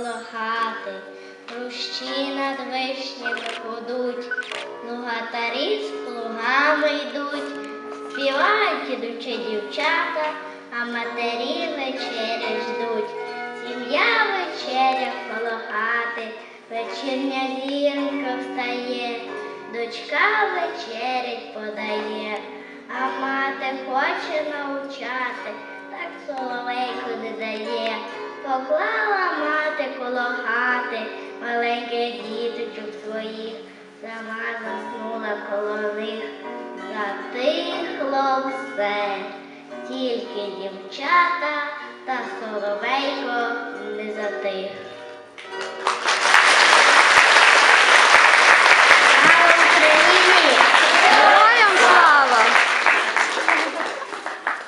вологатий, рущі над вишнями гудуть, нугатарі з плугами йдуть, співають ідучи дівчата, а матері вечері ждуть. Сім'я вечеря вологати, вечірня зірка встає, дочка вечерять подає, а мати хоче навчати, так соловейку не дає. Поклала коло маленьких діточок своїх, сама заснула коло них, затихло все, тільки дівчата та соловейко не затих.